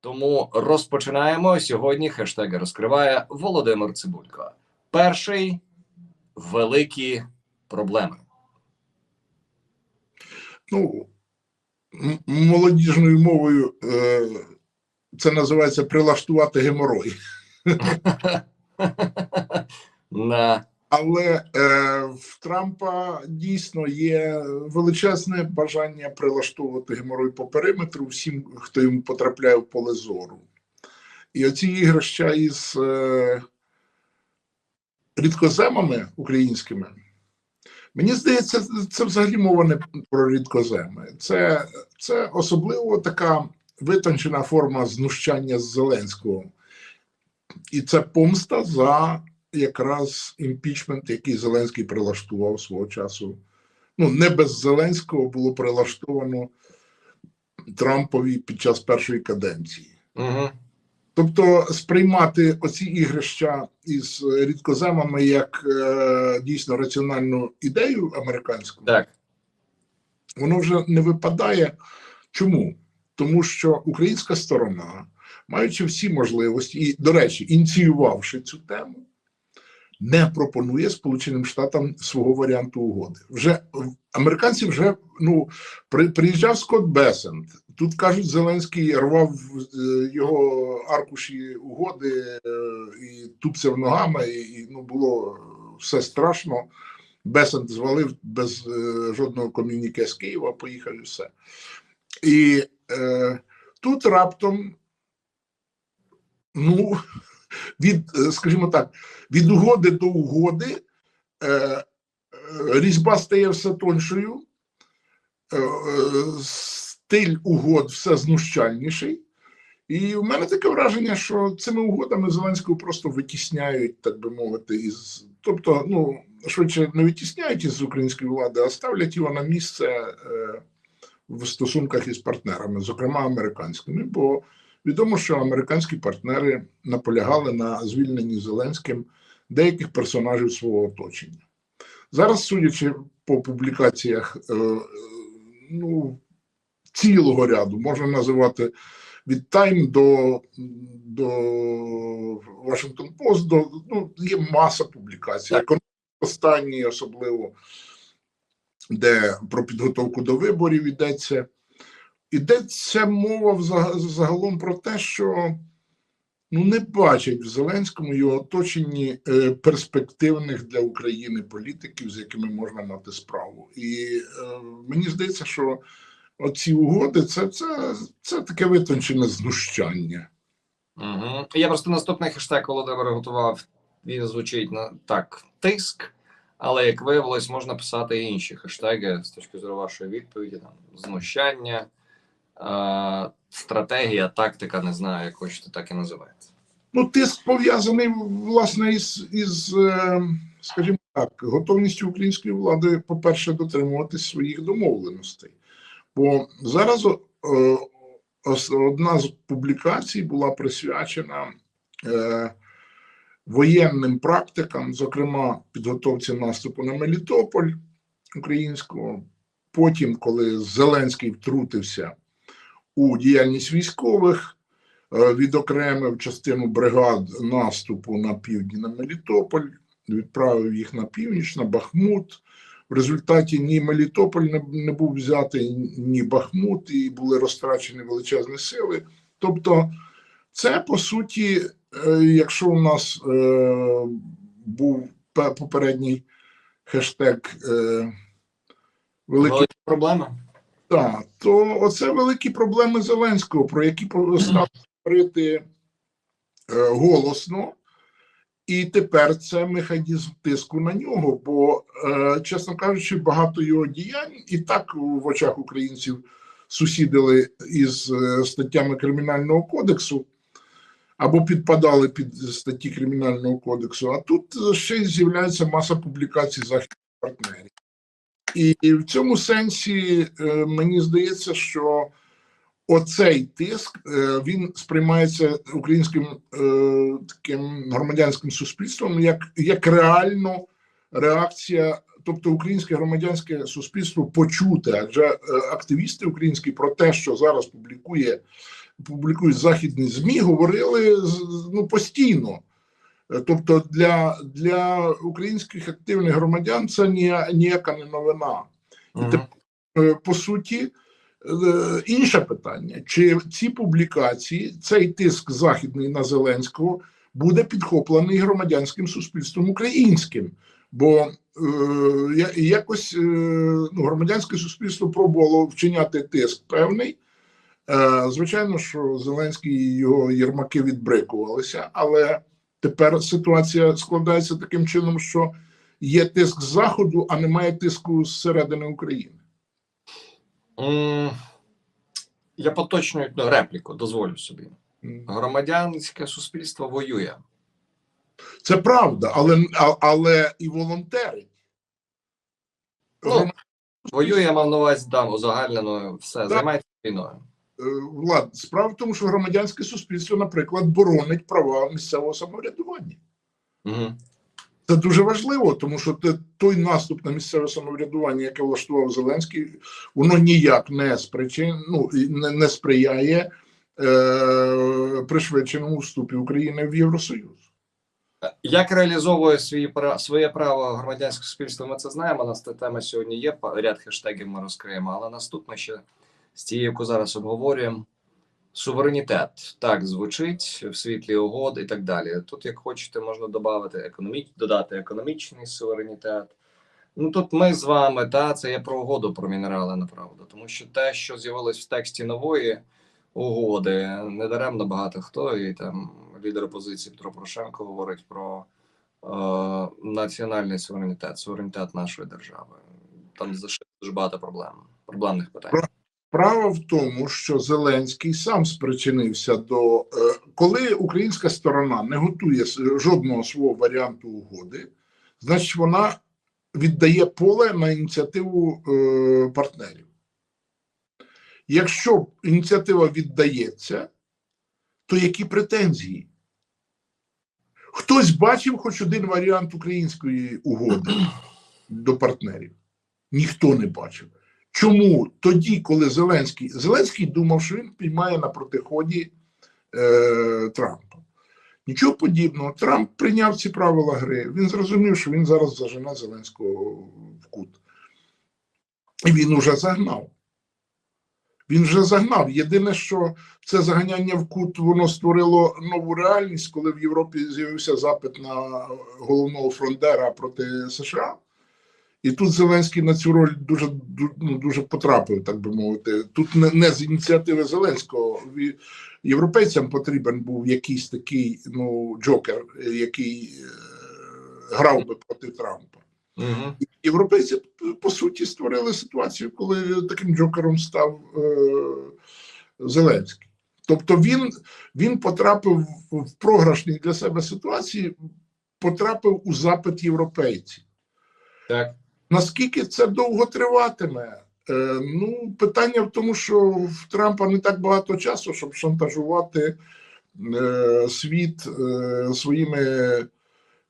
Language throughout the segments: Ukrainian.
Тому розпочинаємо сьогодні. Хештеги розкриває Володимир Цибулько. Перший великі проблеми. ну, молодіжною мовою е, це називається прилаштувати геморой. На Але е, в Трампа дійсно є величезне бажання прилаштовувати геморой по периметру всім, хто йому потрапляє в поле зору. І оці ігрища із е, рідкоземами українськими. Мені здається, це взагалі мова не про рідкоземи. Це, це особливо така витончена форма знущання з Зеленського. І це помста за якраз імпічмент, який Зеленський прилаштував свого часу. Ну, не без Зеленського було прилаштовано Трампові під час першої каденції. угу. Тобто сприймати оці ігрища із рідкоземами як е, дійсно раціональну ідею американську, так. воно вже не випадає. Чому? Тому що українська сторона, маючи всі можливості, і, до речі, ініціювавши цю тему, не пропонує Сполученим Штатам свого варіанту угоди. Вже американці вже ну при, приїжджав Скотт Бесент. Тут кажуть, Зеленський рвав е, його аркуші угоди е, і тупцяв ногами, і, і ну було все страшно. Бесент звалив без е, жодного ком'юніке з Києва, поїхав і все. І е, тут раптом, ну, від, е, скажімо так, від угоди до угоди е, е, різьба стає все тоншою, стиль угод все знущальніший. І в мене таке враження, що цими угодами Зеленського просто витісняють, так би мовити, із тобто, ну швидше не витісняють із української влади, а ставлять його на місце в стосунках із партнерами, зокрема американськими. Бо відомо, що американські партнери наполягали на звільненні Зеленським деяких персонажів свого оточення. Зараз, судячи по публікаціях, е, ну цілого ряду можна називати від Time до, до Washington Post, до ну, є маса публікацій. Останній особливо, де про підготовку до виборів йдеться. Йдеться мова загалом про те, що ну, не бачать в Зеленському його оточенні е, перспективних для України політиків, з якими можна мати справу. І е, мені здається, що оці угоди це, це, це таке витончене знущання. Угу. Я просто наступний хештег Володимир готував. Він звучить на так: тиск. Але як виявилось, можна писати і інші хештеги з точки зору вашої відповіді: там знущання, е- стратегія, тактика, не знаю, як хочете, так і називаєте. Ну, тиск пов'язаний власне із, із е, скажімо так, готовністю української влади, по-перше, дотримуватись своїх домовленостей. Бо зараз е, одна з публікацій була присвячена воєнним практикам, зокрема підготовці наступу на Мелітополь українського. Потім, коли Зеленський втрутився у діяльність військових, е, відокремив частину бригад наступу на півдні на Мелітополь, відправив їх на північ, на Бахмут. В результаті ні Мелітополь не, не був взятий, ні Бахмут, і були розтрачені величезні сили. Тобто, це по суті, е, якщо у нас е, був попередній хештег е, Великі проблеми. Так, то оце великі проблеми Зеленського, про які став говорити е, голосно, і тепер це механізм тиску на нього. Бо, е, чесно кажучи, багато його діянь і так в очах українців сусідили із е, статтями Кримінального кодексу або підпадали під статті Кримінального кодексу. А тут ще з'являється маса публікацій західних партнерів. І в цьому сенсі е, мені здається, що оцей тиск е, він сприймається українським е, таким громадянським суспільством як, як реально реакція, тобто українське громадянське суспільство почуте, адже активісти українські про те, що зараз публікує публікують західні ЗМІ, говорили ну, постійно. Тобто для, для українських активних громадян це нія- ніяка не новина. Мгм. Е, По суті, е, інше питання: чи ці публікації, цей тиск західний на Зеленського буде підхоплений громадянським суспільством українським? Бо е, якось е, ну, громадянське суспільство пробувало вчиняти тиск певний. Е, Звичайно, що Зеленський і його єрмаки відбрикувалися, але тепер ситуація складається таким чином, що є тиск з заходу, а немає тиску зсередини України. Я поточню ну, репліку, дозволю собі. Громадянське суспільство воює. Це правда, але, але і волонтери. Ну, Воює, я мав на увазі дам узагальнено все, займається війною. Е, Влад, справа в тому, що громадянське суспільство, наприклад, боронить права місцевого самоврядування. Угу. Це дуже важливо, тому що той наступ на місцеве самоврядування, яке влаштував Зеленський, воно ніяк не спричин, ну, не, не сприяє е, пришвидшеному вступі України в Євросоюз. Як реалізовує свої своє право громадянське суспільство, ми це знаємо. У нас та тема сьогодні є. Ряд хештегів ми розкриємо. Але наступне ще з тією, яку зараз обговорюємо. Суверенітет так звучить в світлі угод і так далі. Тут, як хочете, можна додати економіч... додати економічний суверенітет. Ну тут ми з вами, та це є про угоду про мінерали, направду. Тому що те, що з'явилось в тексті нової угоди, недаремно багато хто, і там лідер опозиції Петро Порошенко говорить про е, національний суверенітет, суверенітет нашої держави. Там дуже багато проблем, проблемних питань. Справа в тому, що Зеленський сам спричинився до е, коли українська сторона не готує жодного свого варіанту угоди, значить вона віддає поле на ініціативу е, партнерів. Якщо ініціатива віддається, то які претензії? Хтось бачив хоч один варіант української угоди до партнерів? Ніхто не бачив. Чому тоді, коли Зеленський Зеленський думав, що він піймає на протиході е, Трампа? Нічого подібного. Трамп прийняв ці правила гри. Він зрозумів, що він зараз зажене Зеленського в кут. І він уже загнав. Він вже загнав. Єдине, що це заганяння в кут воно створило нову реальність, коли в Європі з'явився запит на головного фронтера проти США. І тут Зеленський на цю роль дуже ну, дуже потрапив, так би мовити. Тут не, не з ініціативи Зеленського. Європейцям потрібен був якийсь такий ну, джокер, який е, грав би проти Трампа. Угу. Європейці по суті створили ситуацію, коли таким джокером став е, Зеленський. Тобто він, він потрапив в програшній для себе ситуації, потрапив у запит європейців. Так. Наскільки це довго триватиме? Е, ну, питання в тому, що в Трампа не так багато часу, щоб шантажувати е, світ е, своїми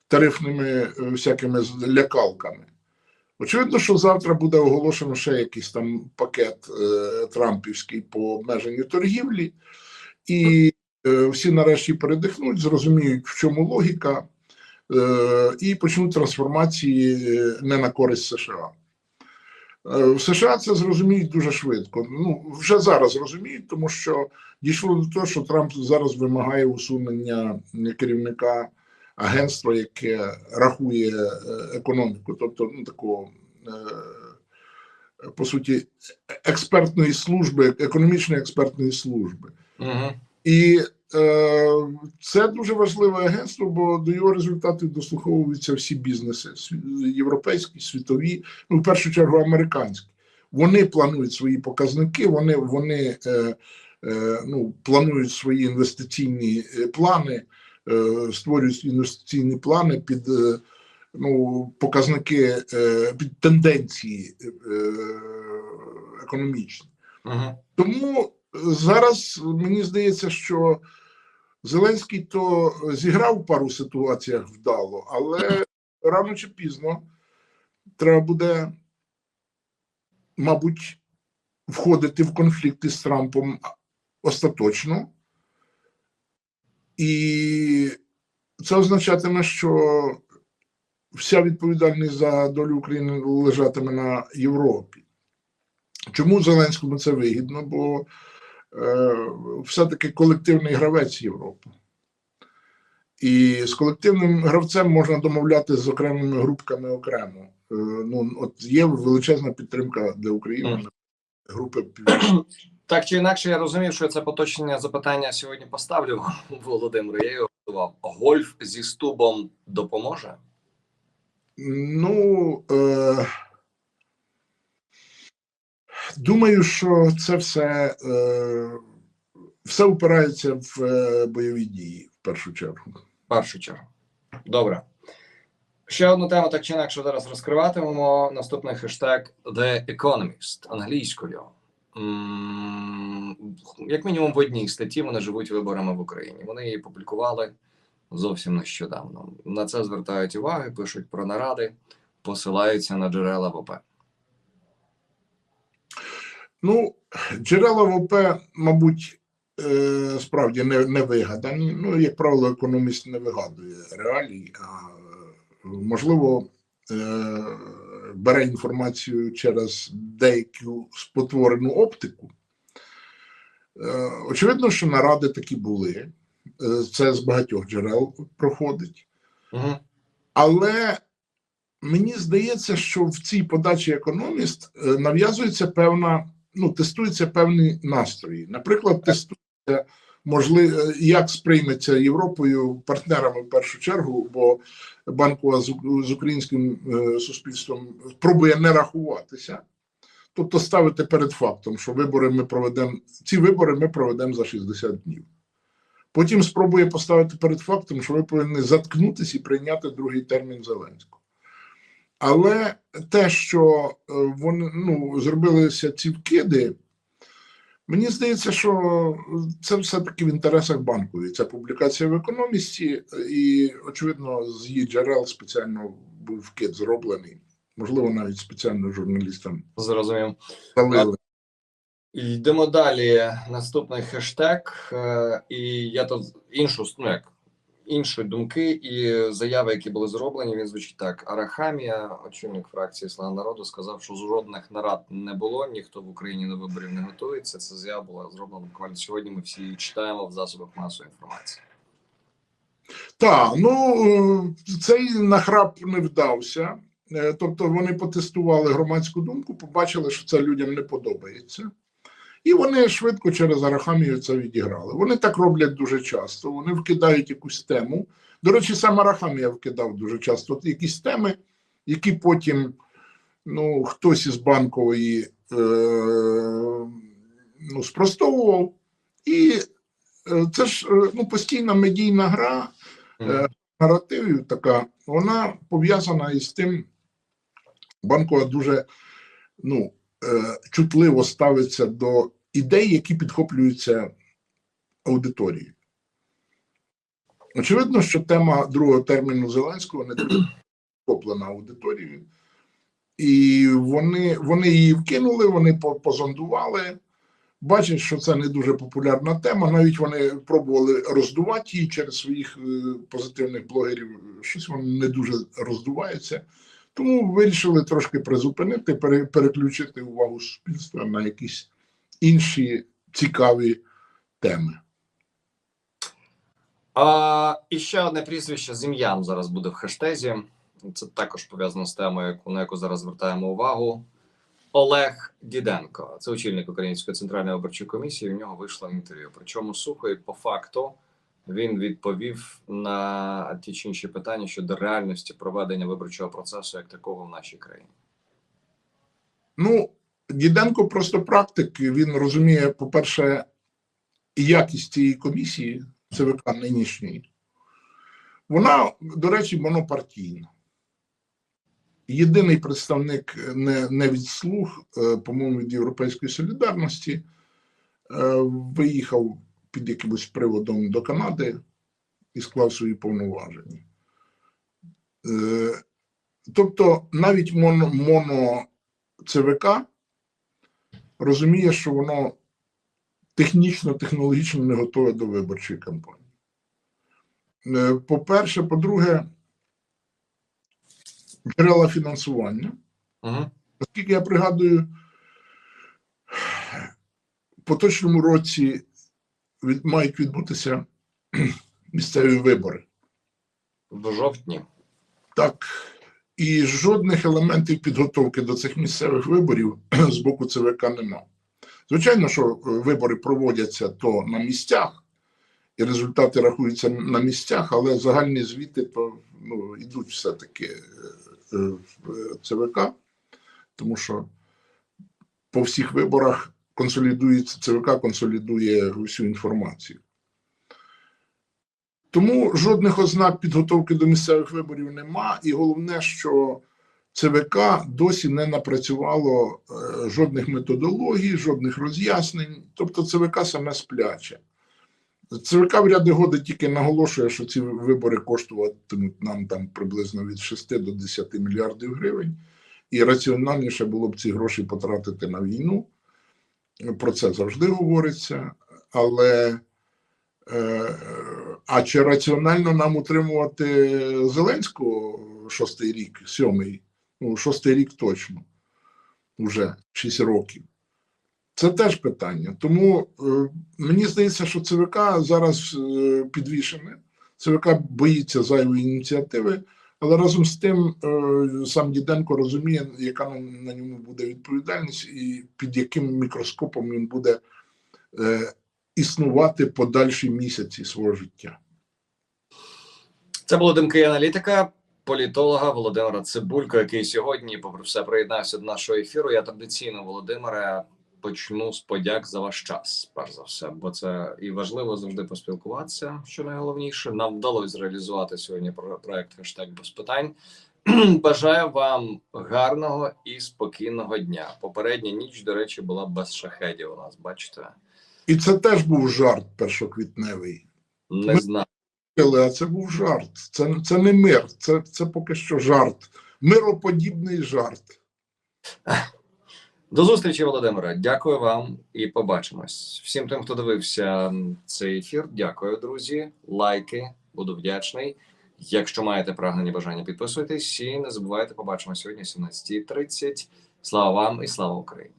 тарифними всякими лякалками. Очевидно, що завтра буде оголошено ще якийсь там пакет е, Трампівський по обмеженню торгівлі, і всі нарешті передихнуть, зрозуміють, в чому логіка, і почнуть трансформації е, не на користь США. Е, В США це зрозуміють дуже швидко. Ну, вже зараз розуміють, тому що дійшло до того, що Трамп зараз вимагає усунення керівника агентства, яке рахує е, економіку, тобто ну, такого, е, по суті, експертної служби, економічної експертної служби. Угу. І е, це дуже важливе агентство, бо до його результатів дослуховуються всі бізнеси, європейські, світові, ну в першу чергу американські. Вони планують свої показники, вони, вони е, е, ну, планують свої інвестиційні е, плани, е, створюють інвестиційні плани під е, ну, показники, е, під тенденції е, економічні. Угу. Тому зараз мені здається, що Зеленський то зіграв пару ситуаціях вдало, але рано чи пізно треба буде, мабуть, входити в конфлікти з Трампом остаточно, і це означатиме, що вся відповідальність за долю України лежатиме на Європі. Чому Зеленському це вигідно? Бо все-таки колективний гравець Європи. І з колективним гравцем можна домовлятися з окремими групками окремо. Е, ну, от є величезна підтримка для України. Групи Північної Так чи інакше, я розумів, що це поточне запитання сьогодні поставлю Володимиру. Я його готував. Гольф зі стубом допоможе? Ну, е, думаю, що це все, е, все упирається в е, бойові дії в першу чергу. В першу чергу. Добре. Ще одну тему, так чи інакше, зараз розкриватимемо. Наступний хештег The Economist англійською. Як мінімум в одній статті вони живуть виборами в Україні. Вони її публікували зовсім нещодавно. На це звертають увагу, пишуть про наради, посилаються на джерела ВП. Ну, джерела ВП, мабуть, е, справді не, не вигадані. Ну, як правило, економіст не вигадує реалій, а можливо, е, бере інформацію через деяку спотворену оптику. Е, очевидно, що наради такі були. Це з багатьох джерел проходить. Угу. Але мені здається, що в цій подачі економіст нав'язується певна, ну, тестуються певні настрої. Наприклад, тестується, можливо, як сприйметься Європою партнерами в першу чергу, бо банкова з, з українським е, суспільством пробує не рахуватися. Тобто ставити перед фактом, що вибори ми проведемо, ці вибори ми проведемо за 60 днів. Потім спробує поставити перед фактом, що ви повинні заткнутися і прийняти другий термін Зеленського. Але те, що е, вони ну, зробилися ці вкиди, мені здається, що це все-таки в інтересах банкової. Ця публікація в економісті, і, очевидно, з її джерел спеціально був вкид зроблений. Можливо, навіть спеціально журналістам Зрозумів. залили. Йдемо далі. Наступний хештег. Е, І я тут іншу ну як інші думки і заяви, які були зроблені. Він звучить так: Арахамія, очільник фракції Слуга народу, сказав, що жодних нарад не було. Ніхто в Україні до виборів не готується. Це заява була зроблена буквально сьогодні. Ми всі читаємо в засобах масової інформації. Так, ну цей нахрап не вдався. Е, Тобто вони потестували громадську думку, побачили, що це людям не подобається. І вони швидко через Арахамію це відіграли. Вони так роблять дуже часто. Вони вкидають якусь тему. До речі, сам Арахамія вкидав дуже часто якісь теми, які потім ну, хтось із банкової е, ну, спростовував. І е, це ж е, ну, постійна медійна гра Е, наративів така, вона пов'язана із тим, банкова дуже ну, е, чутливо ставиться до ідей, які підхоплюються аудиторією. Очевидно, що тема другого терміну Зеленського не підхоплена аудиторією. І вони, вони її вкинули, вони позондували. Бачать, що це не дуже популярна тема. Навіть вони пробували роздувати її через своїх е, позитивних блогерів. Щось воно не дуже роздувається. Тому вирішили трошки призупинити, переключити увагу суспільства на якісь інші цікаві теми. А, і ще одне прізвище з ім'ям зараз буде в хештезі. Це також пов'язано з темою, на яку зараз звертаємо увагу. Олег Діденко, це очільник Української центральної виборчої комісії. У нього вийшло інтерв'ю. Причому сухо і по факту він відповів на ті чи інші питання щодо реальності проведення виборчого процесу як такого в нашій країні. Ну, Діденко просто практик. Він розуміє, по-перше, якість цієї комісії ЦВК нинішньої. Вона, до речі, монопартійна. Єдиний представник не, не від слуг, е, по-моєму, від Європейської солідарності, е, виїхав під якимось приводом до Канади і склав свої повноваження. Е, Тобто навіть моно, моно ЦВК розуміє, що воно технічно, технологічно не готове до виборчої кампанії. Е, По-перше, по-друге, джерела фінансування. Угу. Наскільки я пригадую, в поточному році від, мають відбутися місцеві вибори. В жовтні. Так. І жодних елементів підготовки до цих місцевих виборів з боку ЦВК нема. Звичайно, що е, вибори проводяться то на місцях, і результати рахуються на місцях, але загальні звіти то, ну, йдуть все-таки е, е, в ЦВК, тому що по всіх виборах консолідується ЦВК, консолідує всю інформацію. Тому жодних ознак підготовки до місцевих виборів нема, і головне, що ЦВК досі не напрацювало е, жодних методологій, жодних роз'яснень. Тобто ЦВК саме спляче. ЦВК в ряди годи тільки наголошує, що ці вибори коштуватимуть нам там приблизно від 6 до 10 мільярдів гривень, і раціональніше було б ці гроші потратити на війну. Про це завжди говориться, але А чи раціонально нам утримувати Зеленського шостий рік, сьомий, ну, шостий рік точно, вже 6 років? Це теж питання. Тому е, мені здається, що ЦВК зараз е, підвішене. ЦВК боїться зайвої ініціативи, але разом з тим е, сам Діденко розуміє, яка на, на ньому буде відповідальність, і під яким мікроскопом він буде е, існувати подальші місяці свого життя. Це були думки аналітика, політолога Володимира Цибулько, який сьогодні, попри все, приєднався до нашого ефіру. Я традиційно, Володимире, почну з подяк за ваш час, перш за все, бо це і важливо завжди поспілкуватися. Що найголовніше, нам вдалося зреалізувати сьогодні про- проект хештег без питань. Бажаю вам гарного і спокійного дня. Попередня ніч, до речі, була без шахедів. У нас бачите, І це теж був жарт першоквітневий. не Ми- знаю. Але це був жарт. Це, це не мир, це, це поки що жарт. Мироподібний жарт. До зустрічі, Володимире. Дякую вам і побачимось. Всім тим, хто дивився цей ефір. Дякую, друзі. Лайки, буду вдячний. Якщо маєте прагнення бажання, підписуйтесь і не забувайте. Побачимо сьогодні о 17.30. Слава вам і слава Україні!